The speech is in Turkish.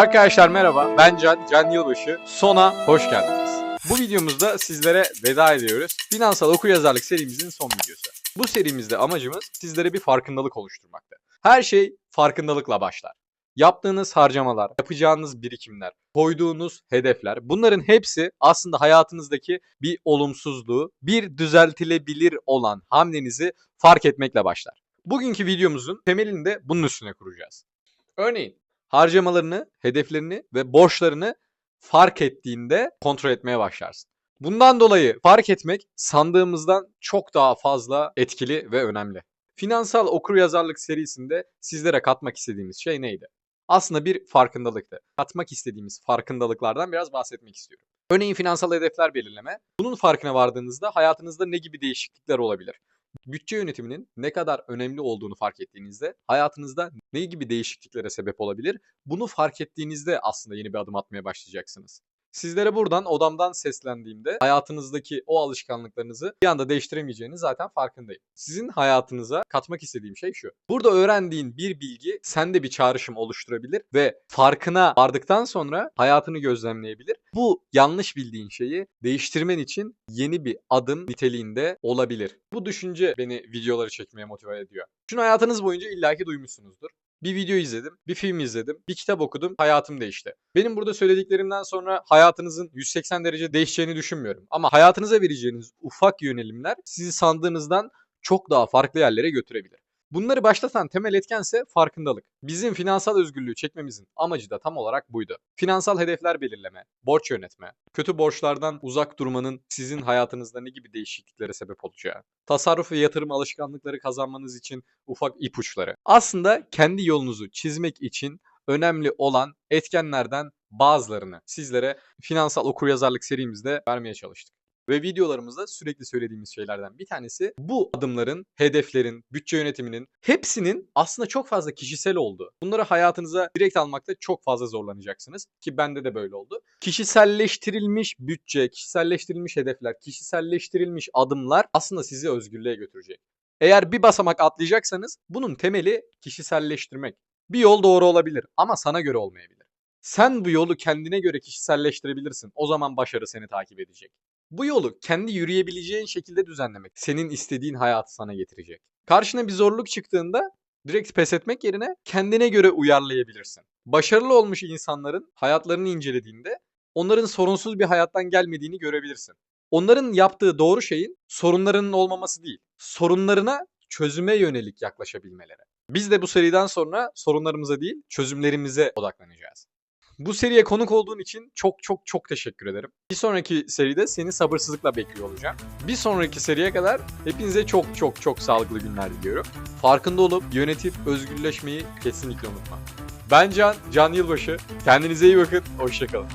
Arkadaşlar merhaba, ben Can, Can Yılbaşı. Sona hoş geldiniz. Bu videomuzda sizlere veda ediyoruz. Finansal okuryazarlık serimizin son videosu. Bu serimizde amacımız sizlere bir farkındalık oluşturmakta. Her şey farkındalıkla başlar. Yaptığınız harcamalar, yapacağınız birikimler, koyduğunuz hedefler bunların hepsi aslında hayatınızdaki bir olumsuzluğu, bir düzeltilebilir olan hamlenizi fark etmekle başlar. Bugünkü videomuzun temelini de bunun üstüne kuracağız. Örneğin harcamalarını, hedeflerini ve borçlarını fark ettiğinde kontrol etmeye başlarsın. Bundan dolayı fark etmek sandığımızdan çok daha fazla etkili ve önemli. Finansal okuryazarlık serisinde sizlere katmak istediğimiz şey neydi? Aslında bir farkındalıktı. Katmak istediğimiz farkındalıklardan biraz bahsetmek istiyorum. Örneğin finansal hedefler belirleme. Bunun farkına vardığınızda hayatınızda ne gibi değişiklikler olabilir? Bütçe yönetiminin ne kadar önemli olduğunu fark ettiğinizde hayatınızda ne gibi değişikliklere sebep olabilir? Bunu fark ettiğinizde aslında yeni bir adım atmaya başlayacaksınız. Sizlere buradan odamdan seslendiğimde hayatınızdaki o alışkanlıklarınızı bir anda değiştiremeyeceğiniz zaten farkındayım. Sizin hayatınıza katmak istediğim şey şu. Burada öğrendiğin bir bilgi sende bir çağrışım oluşturabilir ve farkına vardıktan sonra hayatını gözlemleyebilir. Bu yanlış bildiğin şeyi değiştirmen için yeni bir adım niteliğinde olabilir. Bu düşünce beni videoları çekmeye motive ediyor. Şunu hayatınız boyunca illaki duymuşsunuzdur. Bir video izledim, bir film izledim, bir kitap okudum, hayatım değişti. Benim burada söylediklerimden sonra hayatınızın 180 derece değişeceğini düşünmüyorum. Ama hayatınıza vereceğiniz ufak yönelimler sizi sandığınızdan çok daha farklı yerlere götürebilir. Bunları başlatan temel etkense farkındalık. Bizim finansal özgürlüğü çekmemizin amacı da tam olarak buydu. Finansal hedefler belirleme, borç yönetme, kötü borçlardan uzak durmanın sizin hayatınızda ne gibi değişikliklere sebep olacağı, tasarruf ve yatırım alışkanlıkları kazanmanız için ufak ipuçları. Aslında kendi yolunuzu çizmek için önemli olan etkenlerden bazılarını sizlere finansal okuryazarlık serimizde vermeye çalıştık. Ve videolarımızda sürekli söylediğimiz şeylerden bir tanesi bu adımların, hedeflerin, bütçe yönetiminin hepsinin aslında çok fazla kişisel olduğu. Bunları hayatınıza direkt almakta çok fazla zorlanacaksınız ki bende de böyle oldu. Kişiselleştirilmiş bütçe, kişiselleştirilmiş hedefler, kişiselleştirilmiş adımlar aslında sizi özgürlüğe götürecek. Eğer bir basamak atlayacaksanız bunun temeli kişiselleştirmek. Bir yol doğru olabilir ama sana göre olmayabilir. Sen bu yolu kendine göre kişiselleştirebilirsin. O zaman başarı seni takip edecek. Bu yolu kendi yürüyebileceğin şekilde düzenlemek senin istediğin hayatı sana getirecek. Karşına bir zorluk çıktığında direkt pes etmek yerine kendine göre uyarlayabilirsin. Başarılı olmuş insanların hayatlarını incelediğinde onların sorunsuz bir hayattan gelmediğini görebilirsin. Onların yaptığı doğru şeyin sorunlarının olmaması değil, sorunlarına çözüme yönelik yaklaşabilmeleri. Biz de bu seriden sonra sorunlarımıza değil, çözümlerimize odaklanacağız. Bu seriye konuk olduğun için çok çok çok teşekkür ederim. Bir sonraki seride seni sabırsızlıkla bekliyor olacağım. Bir sonraki seriye kadar hepinize çok çok çok sağlıklı günler diliyorum. Farkında olup yönetip özgürleşmeyi kesinlikle unutma. Ben Can, Can Yılbaşı. Kendinize iyi bakın, hoşçakalın.